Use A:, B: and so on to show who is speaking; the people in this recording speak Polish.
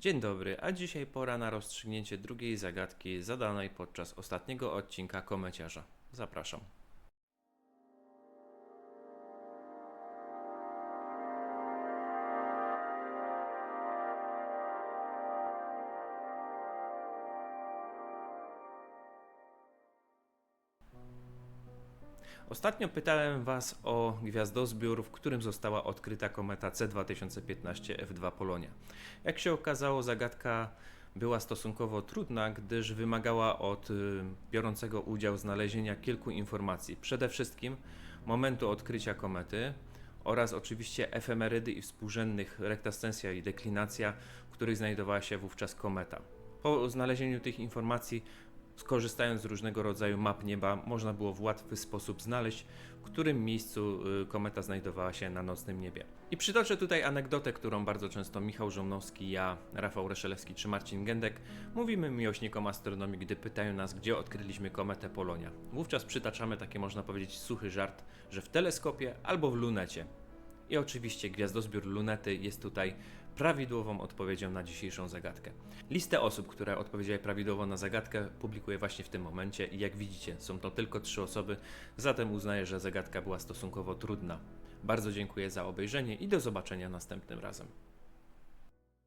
A: Dzień dobry, a dzisiaj pora na rozstrzygnięcie drugiej zagadki zadanej podczas ostatniego odcinka Komeciarza. Zapraszam. Ostatnio pytałem Was o gwiazdozbiór, w którym została odkryta kometa C2015 F2 Polonia. Jak się okazało, zagadka była stosunkowo trudna, gdyż wymagała od y, biorącego udział znalezienia kilku informacji. Przede wszystkim momentu odkrycia komety oraz oczywiście efemerydy i współrzędnych rektascensja i deklinacja, w których znajdowała się wówczas kometa. Po znalezieniu tych informacji Skorzystając z różnego rodzaju map nieba, można było w łatwy sposób znaleźć, w którym miejscu y, kometa znajdowała się na nocnym niebie. I przytoczę tutaj anegdotę, którą bardzo często Michał Żołnowski, ja, Rafał Reszelewski czy Marcin Gędek mówimy miłośnikom astronomii, gdy pytają nas, gdzie odkryliśmy kometę Polonia. Wówczas przytaczamy takie, można powiedzieć, suchy żart, że w teleskopie albo w lunecie. I oczywiście gwiazdozbiór lunety jest tutaj prawidłową odpowiedzią na dzisiejszą zagadkę. Listę osób, które odpowiedziały prawidłowo na zagadkę, publikuję właśnie w tym momencie i jak widzicie, są to tylko trzy osoby, zatem uznaję, że zagadka była stosunkowo trudna. Bardzo dziękuję za obejrzenie i do zobaczenia następnym razem.